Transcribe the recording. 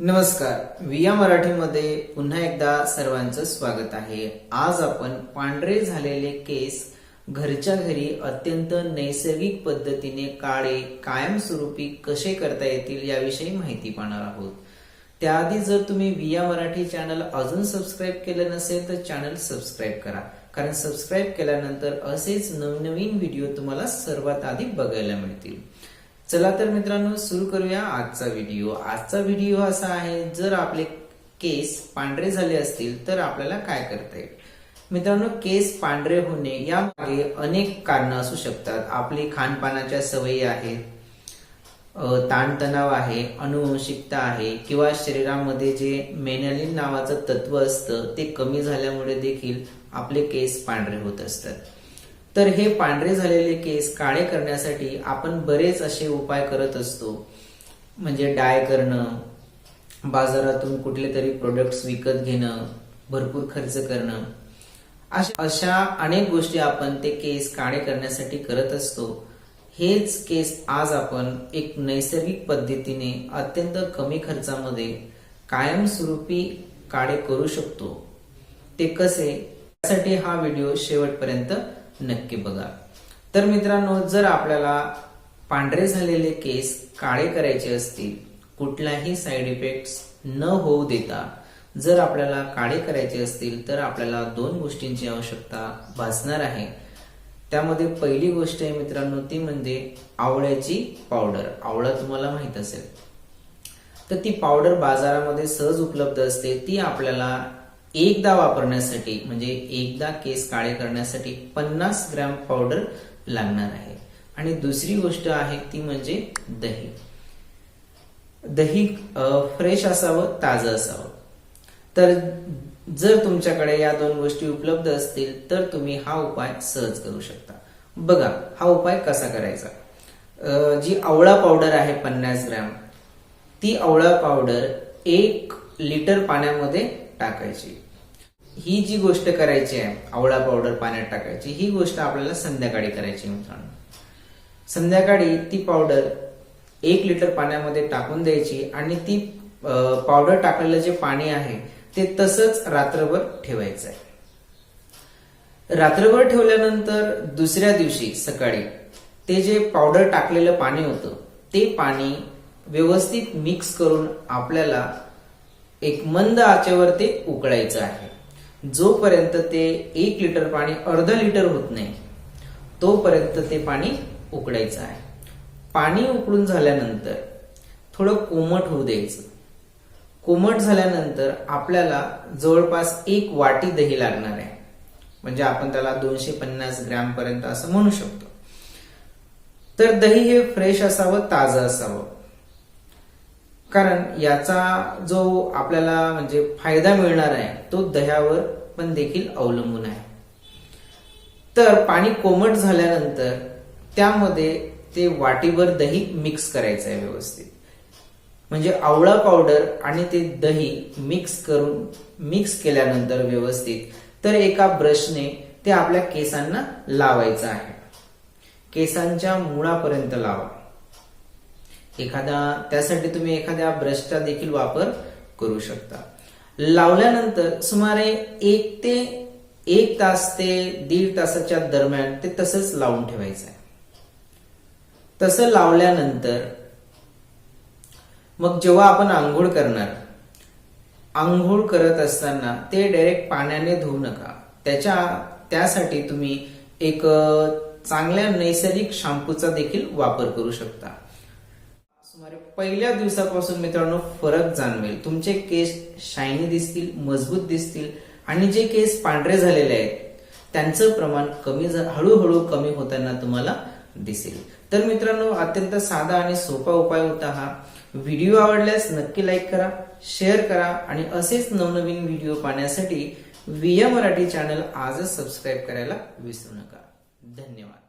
नमस्कार. विया मराठीमध्ये पुन्हा एकदा सर्वांचं स्वागत आहे. आज आपण पांढरे झालेले केस घरच्या घरी अत्यंत नैसर्गिक पद्धतीने काळे कायमस्वरूपी कसे करता येतील याविषयी माहिती पाहणार आहोत. त्याआधी जर तुम्ही विया मराठी चॅनल अजून सबस्क्राईब केलं नसेल तर चॅनल सबस्क्राईब करा. कारण सबस्क्राईब केल्यानंतर असेच नवनवीन व्हिडिओ तुम्हाला सर्वात आधी बघायला मिळतील. चला तर मित्रांनो सुरू करूया आजचा व्हिडिओ आजचा व्हिडिओ असा आहे जर आपले केस पांढरे झाले असतील तर आपल्याला काय करता येईल? मित्रांनो केस पांढरे होणे यामागे अनेक कारणं असू शकतात. आपली खानपानाच्या सवयी आहेत ताणतणाव आहे अनुवंशिकता आहे किंवा शरीरामध्ये जे मेनॅलिन नावाचं तत्व असतं ते कमी झाल्यामुळे देखील आपले केस पांढरे होत असतात. तर हे पांढरे झालेले केस काळे करण्यासाठी आपण बरेच असे उपाय करत असतो. म्हणजे डाय करणं बाजारातून कुठले तरी प्रोडक्ट्स विकत घेणं भरपूर खर्च करणं. अशा अशा अनेक गोष्टी आपण ते केस काळे करण्यासाठी करत असतो. हेच केस आज आपण एक नैसर्गिक पद्धतीने अत्यंत कमी खर्चामध्ये कायमस्वरूपी काळे करू शकतो. ते कसे? त्यासाठी हा व्हिडिओ शेवटपर्यंत नक्की बघा. तर मित्रांनो जर आपल्याला पांढरे झालेले केस काळे करायचे असतील कुठलाही साईड इफेक्ट्स न होऊ देता जर आपल्याला काळे करायचे असतील तर आपल्याला दोन गोष्टींची आवश्यकता भासणार आहे. त्यामध्ये पहिली गोष्ट आहे मित्रांनो ती म्हणजे आवळ्याची पावडर आवळा तुम्हाला माहीत असेल. तर ती पावडर बाजारामध्ये सहज उपलब्ध असते. ती आपल्याला एकदा वापरण्यासाठी म्हणजे एकदा केस काळे करण्यासाठी पन्नास ग्रॅम पावडर लागणार आहे. आणि दुसरी गोष्ट आहे ती म्हणजे दही. दही फ्रेश असावं ताजं असावं. तर जर तुमच्याकडे या दोन गोष्टी उपलब्ध असतील तर तुम्ही हा उपाय सहज करू शकता. बघा हा उपाय कसा करायचा? जी आवळा पावडर आहे पन्नास ग्रॅम ती आवळा पावडर एक लिटर पाण्यामध्ये टाकायची. ही जी गोष्ट करायची आहे आवळा पावडर पाण्यात टाकायची ही गोष्ट आपल्याला संध्याकाळी करायची मित्रांनो. संध्याकाळी ती पावडर एक लिटर पाण्यामध्ये टाकून द्यायची आणि ती पावडर टाकलेलं जे पाणी आहे ते तसंच रात्रभर ठेवायचं आहे. रात्रभर ठेवल्यानंतर दुसऱ्या दिवशी सकाळी ते जे पावडर टाकलेलं पाणी होतं ते पाणी व्यवस्थित मिक्स करून आपल्याला एक मंद आचेवर ते उकळायचं आहे. जोपर्यंत ते एक लिटर पाणी अर्धा लिटर होत नाही तोपर्यंत ते पाणी उकळायचं आहे. पाणी उकळून झाल्यानंतर थोडं कोमट होऊ द्यायचं. कोमट झाल्यानंतर आपल्याला जवळपास एक वाटी दही लागणार आहे. म्हणजे आपण त्याला दोनशे पन्नास ग्रॅम पर्यंत असं म्हणू शकतो. तर दही हे फ्रेश असावं ताजं असावं. कारण याचा जो आपल्याला म्हणजे फायदा मिळणार आहे तो दह्यावर पण देखील अवलंबून आहे. तर पाणी कोमट झाल्यानंतर त्यामध्ये ते वाटीवर दही मिक्स करायचं आहे व्यवस्थित. म्हणजे आवळा पावडर आणि ते दही मिक्स करून मिक्स केल्यानंतर व्यवस्थित तर एका ब्रशने ते आपल्या केसांना लावायचं आहे. केसांच्या मुळापर्यंत लावा. एखादा त्यासाठी तुम्ही एखाद्या ब्रशचा देखील वापर करू शकता. लावल्यानंतर सुमारे एक ते एक तास ते दीड तासाच्या दरम्यान ते तसंच लावून ठेवायचं आहे. तसं लावल्यानंतर मग जेव्हा आपण आंघोळ करणार आंघोळ करत असताना ते डायरेक्ट पाण्याने धुवू नका. त्याच्या त्यासाठी तुम्ही एक चांगल्या नैसर्गिक शॅम्पूचा देखील वापर करू शकता. सुमारे पहिल्या दिवसापासून मित्रांनो फरक जाणवेल. तुमचे केस शायनी दिसतील मजबूत दिसतील आणि जे केस पांढरे झालेले आहेत त्यांचं प्रमाण कमी हळूहळू कमी होताना तुम्हाला दिसेल. तर मित्रांनो अत्यंत साधा आणि सोपा उपाय होता हा. व्हिडिओ आवडल्यास नक्की लाईक करा शेअर करा आणि असेच नवनवीन व्हिडिओ पाहण्यासाठी विया मराठी चॅनल आजच सबस्क्राईब करायला विसरू नका. धन्यवाद.